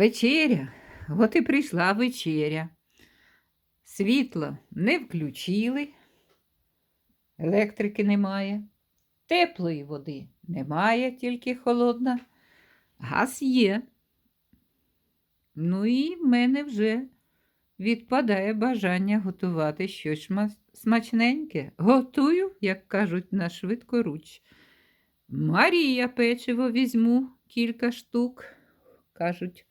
Вечеря. От і прийшла вечеря. Світло не включили, електрики немає, теплої води немає, тільки холодна. Газ є. Ну і в мене вже відпадає бажання готувати щось смачненьке. Готую, як кажуть, на швидкоруч. Марія печиво візьму кілька штук. Кажуть,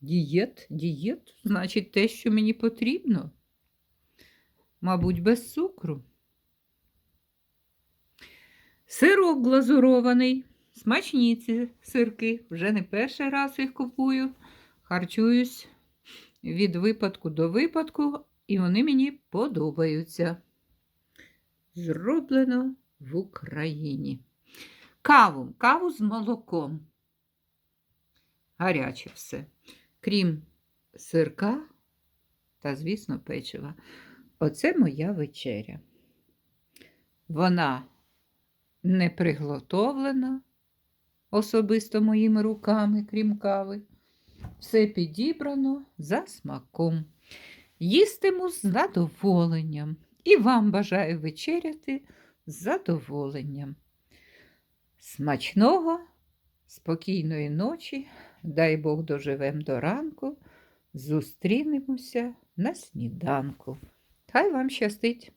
дієт, дієт, значить те, що мені потрібно. Мабуть, без цукру. Сирок глазурований. Смачні ці сирки. Вже не перший раз їх купую. Харчуюсь від випадку до випадку, і вони мені подобаються. Зроблено в Україні. Каву, каву з молоком. Гаряче все. Крім сирка та, звісно, печива. Оце моя вечеря. Вона не приготовлена особисто моїми руками, крім кави. Все підібрано за смаком. Їстиму з задоволенням. І вам бажаю вечеряти з задоволенням. Смачного, спокійної ночі, дай Бог доживем до ранку, зустрінемося на сніданку. Хай вам щастить!